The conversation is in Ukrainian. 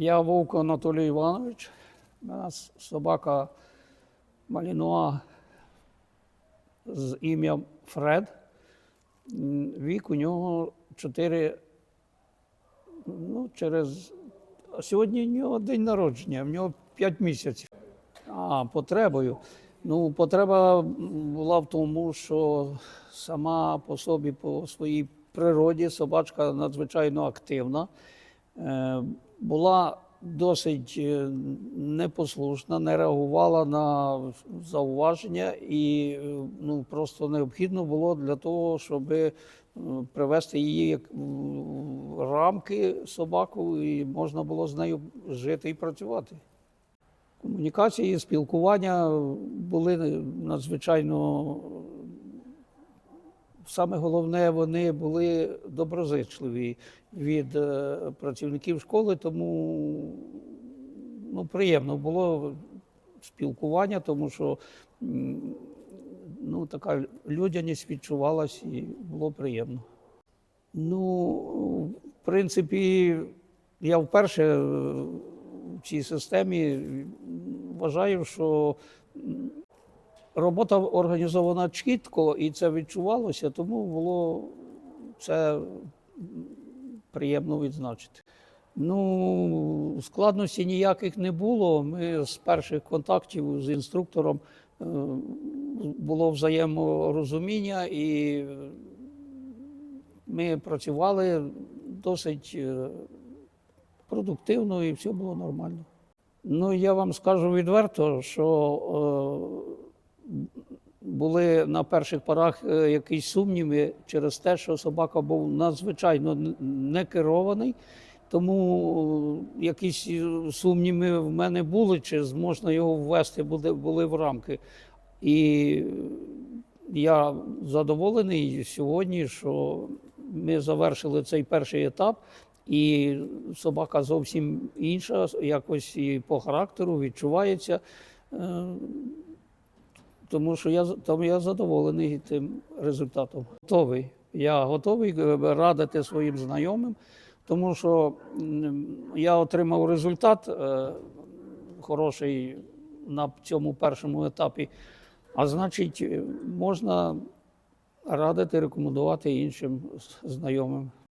Я Вовк Анатолій Іванович. У нас собака Малінуа з ім'ям Фред. Вік у нього 4. Ну, через. Сьогодні у нього день народження, в нього 5 місяців. А, потребою. Ну, потреба була в тому, що сама по собі, по своїй природі, собачка надзвичайно активна. Е, була досить е, непослушна, не реагувала на зауваження, і е, ну, просто необхідно було для того, щоб привести її в рамки собаку, і можна було з нею жити і працювати. Комунікації, спілкування були надзвичайно. Саме головне, вони були доброзичливі від е, працівників школи, тому ну, приємно було спілкування, тому що ну, така людяність відчувалась і було приємно. Ну, в принципі, я вперше е, в цій системі вважаю, що робота організована чітко, і це відчувалося, тому було це приємно відзначити. Ну, складностей ніяких не було. Ми з перших контактів з інструктором е, було взаєморозуміння, і ми працювали досить е, продуктивно і все було нормально. Ну, я вам скажу відверто, що е, були на перших порах е, якісь сумніви через те, що собака був надзвичайно не керований. Тому е, якісь е, сумніви в мене були, чи зможна його ввести були в рамки. І я задоволений сьогодні, що ми завершили цей перший етап, і собака зовсім інша, якось і по характеру відчувається. Тому що я, тому я задоволений тим результатом. Готовий. Я готовий е, радити своїм знайомим, тому що я отримав результат е, хороший на цьому першому етапі. А значить, е, можна радити, рекомендувати іншим знайомим.